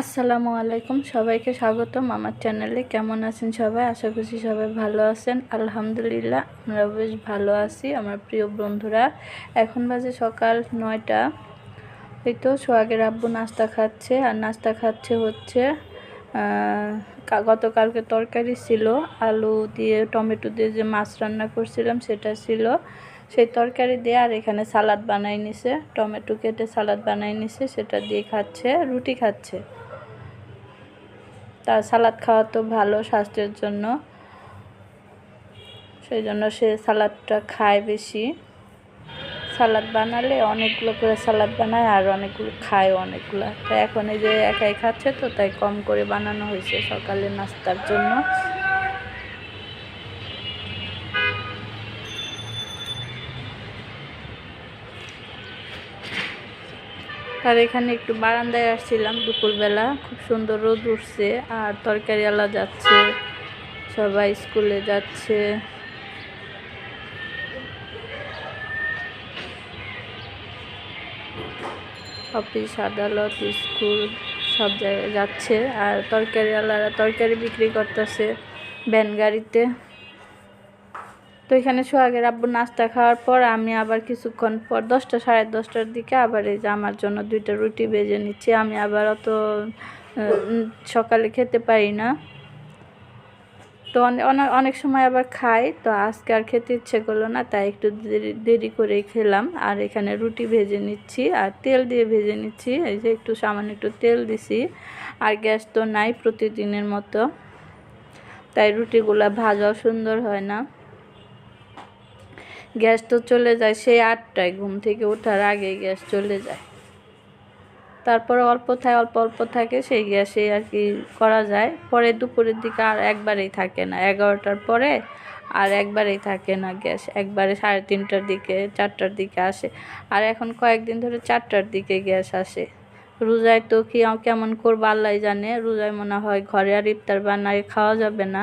আসসালামু আলাইকুম, সবাইকে স্বাগতম আমার চ্যানেলে কেমন আছেন সবাই? আশা করছি সবাই ভালো আছেন। আলহামদুলিল্লাহ আমরা বেশ ভালো আছি, আমার প্রিয় বন্ধুরা। এখন বাজে সকাল নয়টা। এই তো সোহাগের আব্বু নাস্তা খাচ্ছে, আর নাস্তা খাচ্ছে হচ্ছে গতকালকে তরকারি ছিল। আলু দিয়ে, টমেটো দিয়ে যে মাছ রান্না করছিলাম সেটা ছিল। সেই তরকারি দিয়ে আর এখানে সালাদ বানাই নিছে। টমেটো কেটে সালাদ বানাই নিছে, সেটা দিয়ে খাচ্ছে, রুটি খাচ্ছে। তার সালাদ খাওয়া তো ভালো স্বাস্থ্যের জন্য। সেই জন্য সে সালাদটা খায় বেশি। সালাদ বানালে অনেকগুলো করে সালাদ বানায় আর অনেকগুলো খায় অনেকগুলো। তো এখন এই যে একাই খাচ্ছে তো তাই কম করে বানানো হয়েছে সকালে নাস্তার জন্য। আর এখানে একটু বারান্দায় আসছিলাম দুপুরবেলা। খুব সুন্দর রোদ উঠছে আর তরকারিওয়ালা যাচ্ছে, সবাই স্কুলে যাচ্ছে। অফিস, আদালত, স্কুল সব জায়গায় যাচ্ছে আর তরকারিওয়ালারা তরকারি বিক্রি করতেছে ভ্যান গাড়িতে। তো এখানে সোহাগের আব্বু নাস্তা খাওয়ার পর আমি আবার কিছুক্ষণ পর দশটা, সাড়ে দশটার দিকে আবার এই যে আমার জন্য দুইটা রুটি ভেজে নিচ্ছি। আমি আবার অত সকালে খেতে পারি না। তো অনে- অনে- অনেক সময় আবার খাই, তো আজকে আর খেতে ইচ্ছে করল না, তাই একটু দেরি করেই খেলাম। আর এখানে রুটি ভেজে নিচ্ছি, আর তেল দিয়ে ভেজে নিচ্ছি। এই যে একটু সামান্য একটু তেল দিছি। আর গ্যাস তো নাই প্রতিদিনের মতো। তাই রুটিগুলা ভাজাও সুন্দর হয় না। গ্যাস তো চলে যায়, সেই আটটায় ঘুম থেকে ওঠার আগে গ্যাস চলে যায়। তারপরে অল্প থাকে, অল্প অল্প থাকে, সেই গ্যাসে আর কি করা যায়। পরে দুপুরের দিকে আর একবারেই থাকে না, এগারোটার পরে আর একবারেই থাকে না গ্যাস। একবারে সাড়ে তিনটার দিকে, চারটার দিকে আসে। আর এখন কয়েকদিন ধরে চারটার দিকে গ্যাস আসে। রোজায় তো কি কেমন করব আল্লাহ জানে। রোজায় মনে হয় ঘরে আর ইফতার বানায় খাওয়া যাবে না।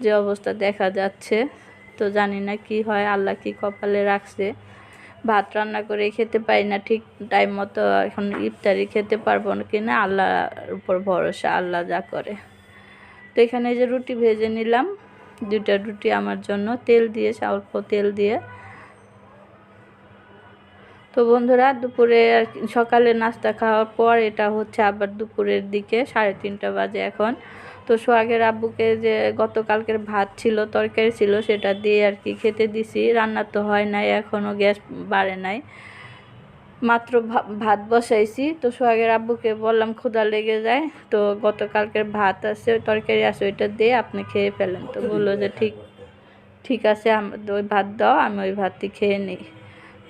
যে অবস্থা দেখা যাচ্ছে। তো জানি না কি হয়, আল্লাহ কি কপালে রাখছে। ভাত রান্না করে খেতে পারি না, ঠিক টাইম মতো এখন ইফতারি খেতে পারব না কিনা, আল্লাহর উপর ভরসা, আল্লাহ যা করে। তো এখানে যে রুটি ভেজে নিলাম দুটা রুটি আমার জন্য, তেল দিয়ে অল্প তেল দিয়ে তো বন্ধুরা, দুপুরে সকালে নাস্তা খাওয়ার পর এটা হচ্ছে আবার দুপুরের দিকে সাড়ে তিনটা বাজে এখন। তো সোহাগের আব্বুকে যে গতকালকের ভাত ছিল, তরকারি ছিল, সেটা দিয়ে আর কি খেতে দিছি। রান্না তো হয় নাই, এখনও গ্যাস বাড়ে নাই। মাত্র ভাত বসাইছি। তো সোহাগের আব্বুকে বললাম, ক্ষুধা লেগে যায়, তো গতকালকের ভাত আছে তরকারি আছে, ওইটা দিয়ে আপনি খেয়ে ফেলেন। তো বলল যে, ঠিক ঠিক আছে ওই ভাত দাও, আমি ওই ভাতটি খেয়ে নিই।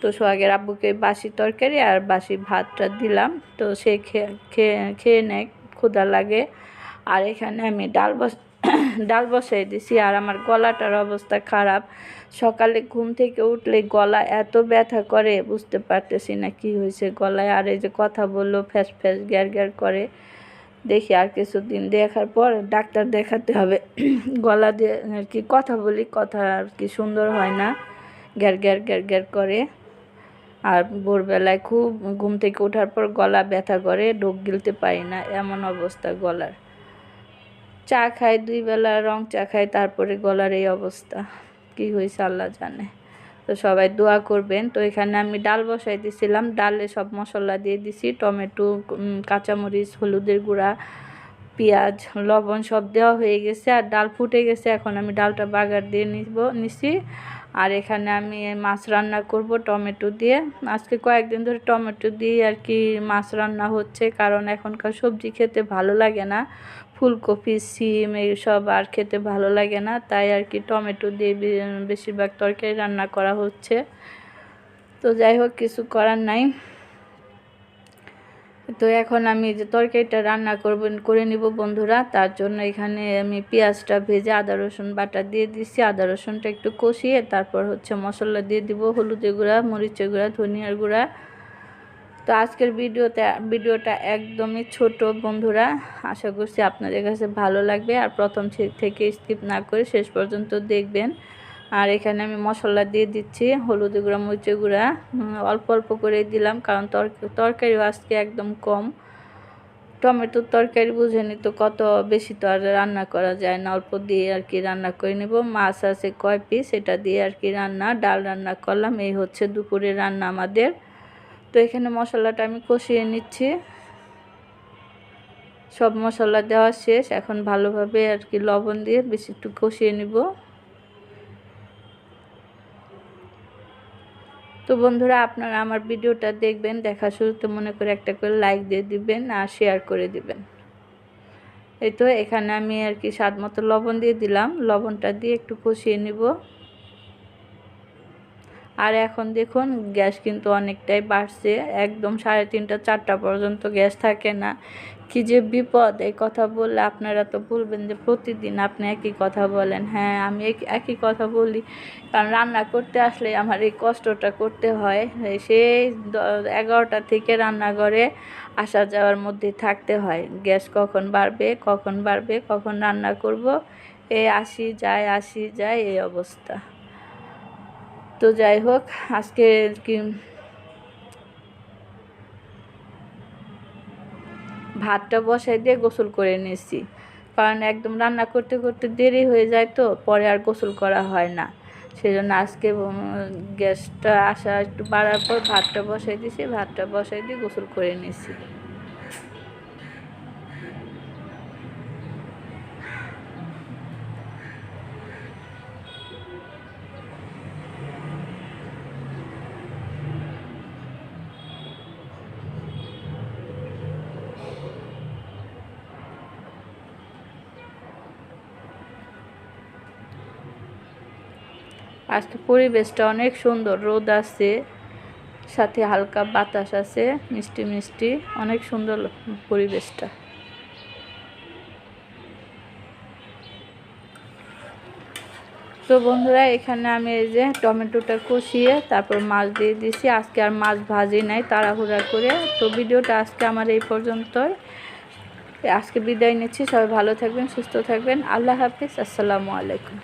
তো সোহাগের আব্বুকে বাসি তরকারি আর বাসি ভাতটা দিলাম। তো সে খেয়ে খেয়ে নেয় ক্ষুধা লাগে। আর এখানে আমি ডাল বস, ডাল বসাই দিছি আর আমার গলাটার অবস্থা খারাপ। সকালে ঘুম থেকে উঠলে গলা এত ব্যথা করে, বুঝতে পারতেছি না কি হয়েছে গলায়। আর এই যে কথা বলল, ফ্যাস ফ্যাস, গ্যার গ্যার করে। দেখি আর কিছুদিন দেখার পর ডাক্তার দেখাতে হবে। গলা দিয়ে আর কি কথা বলি, কথা আর কি সুন্দর হয় না। গ্যার গ্যার গ্যার গ্যার করে। আর ভোরবেলায় খুব ঘুম থেকে ওঠার পর গলা ব্যথা করে, ঢোক গিলতে পারি না, এমন অবস্থা গলার। চা খাই, দুই বেলা রং চা খাই, তারপরে গলার এই অবস্থা। কি হয়েছে আল্লাহ জানে। তো সবাই দোয়া করবেন। তো এখানে আমি ডাল বসাই দিছিলাম, ডালে সব মশলা দিয়ে দিছি, টমেটো কাঁচামরিচ, হলুদের গুঁড়া, পেঁয়াজ, লবণ সব দেওয়া হয়ে গেছে, আর ডাল ফুটে গেছে, এখন আমি ডালটা বাগার দিয়ে নিব, নিছি। আর এখানে আমি মাছ রান্না করব টমেটো দিয়ে। আজকে কয়েকদিন ধরে টমেটো দিয়ে আর কি মাছ রান্না হচ্ছে, কারণ এখনকার সবজি খেতে ভালো লাগে না। ফুলকপি, সিম এইসব আর খেতে ভালো লাগে না, তাই আর কি টমেটো দিয়ে বেশিরভাগ তরকারি রান্না করা হচ্ছে। তো যাই হোক, কিছু করার নাই। তো এখন আমি যে তরকারিটা রান্না করব, করে নিব বন্ধুরা। তার জন্য এখানে আমি পেঁয়াজটা ভেজে আদা, রসুন বাটা দিয়ে দিচ্ছি। আদা, রসুনটা একটু কষিয়ে তারপর হচ্ছে মশলা দিয়ে দিব হলুদের গুঁড়া, মরিচের গুঁড়া, ধনিয়ার গুঁড়া। তো আজকের ভিডিওতে, ভিডিওটা একদমই ছোট বন্ধুরা। আশা করছি আপনাদের কাছে ভালো লাগবে। আর প্রথম থেকে স্কিপ না করে শেষ পর্যন্ত দেখবেন। আর এখানে আমি মশলা দিয়ে দিচ্ছি, হলুদ গুঁড়া, মরিচের গুঁড়া। অল্প অল্প করে দিলাম, কারণ তর- তরকারিও আজকে একদম কম। টমেটোর তরকারি বুঝে বুঝেনি তো কত বেশি তো আর রান্না করা যায় না। অল্প দিয়ে আর কি রান্না করে নেব। মাছ আছে কয় পিস এটা দিয়ে আর কি রান্না, ডাল রান্না করলাম। এই হচ্ছে দুপুরে রান্না আমাদের। তো এখানে মশলাটা আমি কষিয়ে নিচ্ছি। সব মশলা দেওয়া শেষ। এখন ভালোভাবে আর কি লবণ দিয়ে বেশি একটু কষিয়ে নিব। তো বন্ধুরা আপনারা আমার ভিডিওটা দেখবেন দেখা শুরুতে মনে করে একটা করে লাইক দিয়ে দিবেন আর শেয়ার করে দিবেন। এই তো এখানে আমি আর কি স্বাদ মতো লবণ দিয়ে দিলাম। লবণটা দিয়ে একটু কষিয়ে নিব। আর এখন দেখুন, গ্যাস কিন্তু অনেকটাই বাড়ছে। একদম সাড়ে তিনটা, চারটা পর্যন্ত গ্যাস থাকে না। কি যে বিপদ, এই কথা বললে আপনারা তো বলবেন যে প্রতিদিন আপনি একই কথা বলেন। হ্যাঁ আমি একই কথা বলি। কারণ রান্না করতে আসলে আমার এই কষ্টটা করতে হয়। সেই এগারোটা থেকে রান্নাঘরে আসা যাওয়ার মধ্যে থাকতে হয়। গ্যাস কখন বাড়বে কখন বাড়বে, কখন রান্না করব এই আসি, যায় আসি, যায়, এই অবস্থা। তো যাই হোক, আজকে কি ভাতটা বসাই দিয়ে গোসল করে নিয়েছি। কারণ একদম রান্না করতে করতে দেরি হয়ে যায় তো, পরে আর গোসল করা হয় না। সেই জন্য আজকে গ্যাসটা আসা একটু বাড়ার পর ভাতটা বসাই দিয়েছি, ভাতটা বসাই দিয়ে গোসল করে নিয়েছি। আজকে পরিবেশটা অনেক সুন্দর। রোদ আছে, সাথে হালকা বাতাস আছে, মিষ্টি মিষ্টি, অনেক সুন্দর পরিবেশটা। তো বন্ধুরা, এখানে আমি এই যে টমেটোটা কষিয়ে তারপর মাছ দিয়ে দিছি। আজকে আর মাছ ভাজি নাই, তাড়াহুড়া করে। তো ভিডিওটা আজকে আমার এই পর্যন্তই। আজকে বিদায় নিচ্ছি। সবাই ভালো থাকবেন, সুস্থ থাকবেন। আল্লাহ হাফিজ। আসসালামু আলাইকুম।